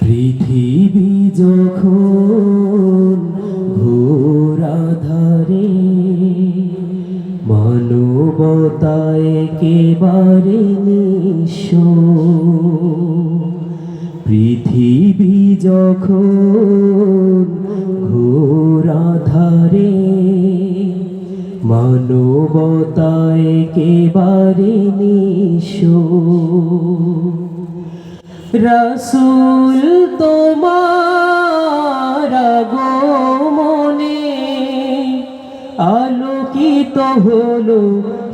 পৃথিবী যখন ঘোরাধারে মানবতায় একেবারে নিঃস্ব। পৃথিবী যখন মানবতায় একেবারে নিঃস্ব। রসুল তোমার মনে আলোকিত হলো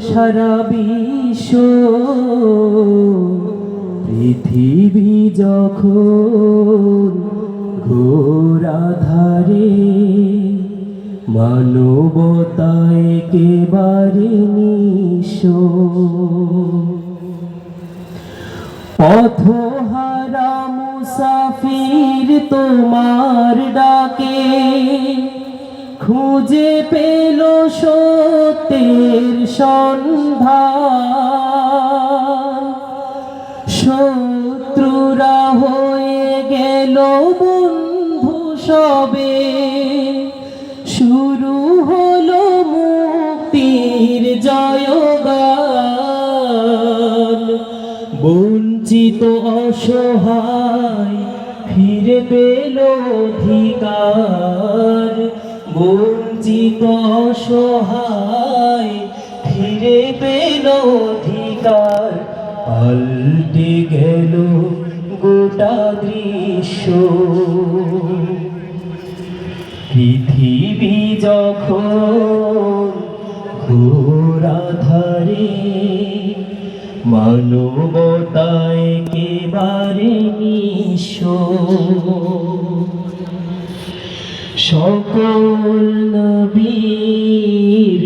সারা বিশ্ব। পৃথিবী যখন মানবতায় একেবারে নিঃস্ব। পথহারা মুসাফির তোমার ডাকে, খুঁজে পেল সত্যের সন্ধান। শত্রুরা হয়ে গেল বন্ধু সবে। জয়গান বঞ্চিত অসহায় ফিরে পেল অধিকার। বঞ্চিত অসহায় ফিরে পেল অধিকার। পাল্টে গেল গোটা দৃশ্য। পৃথিবী যখন মানবতায় একেবারে নিঃস্ব সকল নবীর